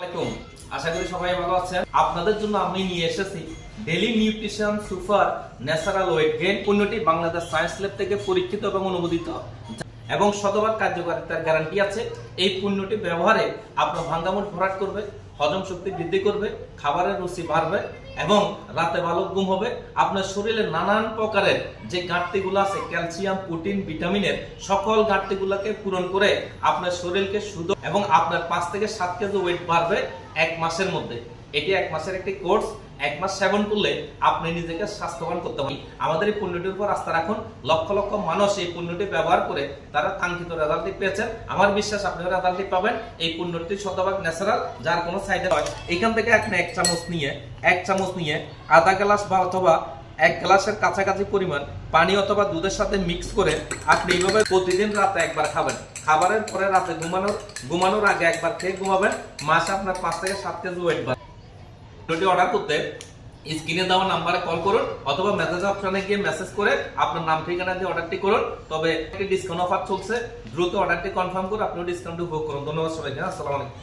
আলাইকুম। আশা করি সবাই ভালো আছেন। আপনাদের জন্য আমি নিয়ে এসেছি daily nutrition super natural weight gain পণ্যটি বাংলাদেশ সায়েন্স ল্যাব থেকে পরীক্ষিত এবং অনুমোদিত। এবং শতভাগ কার্যকারিতার গ্যারান্টি আছে। এই পণ্যটি ব্যবহারে আপনার ভাঙ্গামুট ভরাট করবে, হজম শক্তি বৃদ্ধি করবে, খাবারের রুচি বাড়বে এবং রাতে ভালো ঘুম হবে। আপনার শরীরে নানান প্রকারের যে ঘাটতিগুলো আছে, ক্যালসিয়াম, প্রোটিন, ভিটামিনের সকল ঘাটতিগুলোকে পূরণ করে আপনার শরীরকে শুধু এবং আপনার পাঁচ থেকে সাত কেজি ওয়েট বাড়বে এক মাসের মধ্যে। এটি এক মাসের একটি কোর্স, এক মাস সেবন করলে আপনি নিজেকে স্বাস্থ্যবান করতে পারেন। আমাদের এই পণ্যটির উপর আস্থা রাখুন। লক্ষ লক্ষ মানুষ এই পণ্যটি ব্যবহার করে তারা কাঙ্ক্ষিত রেজাল্টটি পেয়েছেন। আমার বিশ্বাস আপনি রেজাল্টটি পাবেন। এই পণ্যটি শতভাগ ন্যাচারাল, যার কোনো সাইড হয়। এখান থেকে আপনি এক চামচ নিয়ে, এক চামচ নিয়ে আধা গ্লাস বা অথবা এক গ্লাসের কাছাকাছি পরিমাণ পানি অথবা দুধের সাথে মিক্স করে আপনি এইভাবে প্রতিদিন রাতে একবার খাবেন। খাবারের পরে রাতে ঘুমানোর ঘুমানোর আগে একবার খেয়ে ঘুমাবেন। মাসে আপনার পাঁচ থেকে সাত কেজি ওয়েট বাড়বে। ভিডিওটি অর্ডার করতে স্ক্রিনে দেওয়া নাম্বারে কল করুন অথবা মেসেজ অপশনে গিয়ে মেসেজ করে আপনার নাম, ঠিকানা দিয়ে অর্ডারটি করুন। তবে একটি ডিসকাউন্ট অফার চলছে। দ্রুত অর্ডারটি কনফার্ম করে আপনি ডিসকাউন্ট উপভোগ করুন। ধন্যবাদ সবাইকে। আসসালামু আলাইকুম।